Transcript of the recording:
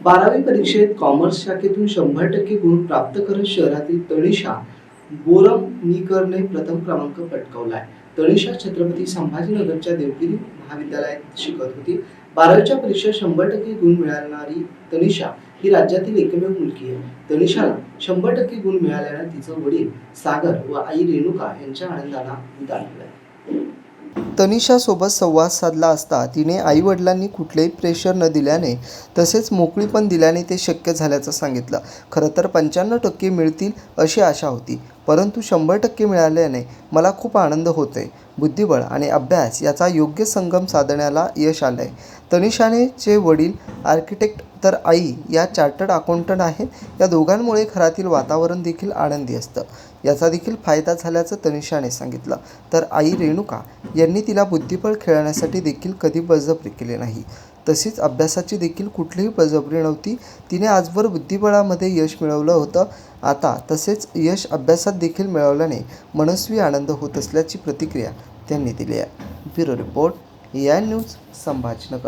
बारावी परीक्षेत कॉमर्स शाखेतून शंभर टक्के गुण प्राप्त करत शहरातील तनिषा बोरमनीकरने प्रथम क्रमांक पटकावलाय. तनिषा छत्रपती संभाजीनगरच्या देवगिरी महाविद्यालयात शिकत होती. बारावीच्या परीक्षेत शंभर टक्के गुण मिळवणारी तनिषा ही राज्यातील एकमेव मुलगी आहे. तनिषाला शंभर टक्के गुण मिळाल्यानं तिचं वडील सागर व आई रेणुका यांच्या आनंदाला उदाहरण आहे तनिषासोबत संवाद साधला असता तिने आईवडिलांनी कुठलेही प्रेशर न दिल्याने तसेच मोकळी पण दिल्याने ते शक्य झाल्याचं सांगितलं. खरं तर पंच्याण्णव टक्के मिळतील अशी आशा होती परंतु शंभर टक्के मिळाल्याने मला खूप आनंद होतोय. बुद्धिबळ आणि अभ्यास याचा योग्य संगम साधण्याला यश आलं आहे तनिषानेचे वडील आर्किटेक्ट तर आई या चार्टर्ड अकाउंटंट आहेत या दोघांमुळे घरातील वातावरण देखील आनंदी असतं. याचा देखील फायदा झाल्याचं तनिषाने सांगितलं. तर आई रेणुका यांनी तिला बुद्धिबळ खेळण्यासाठी देखील कधी बळजबरी केली नाही. तसेच अभ्यासाची देखील कुठलीही बळजबरी नव्हती. तिने आजवर बुद्धिबळामध्ये यश मिळवलं होतं. आता तसेच यश अभ्यासात देखील मिळवल्याने मनस्वी आनंद होत असल्याची प्रतिक्रिया त्यांनी दिली आहे. ब्युरो रिपोर्ट या न्यूज संभाजनगर.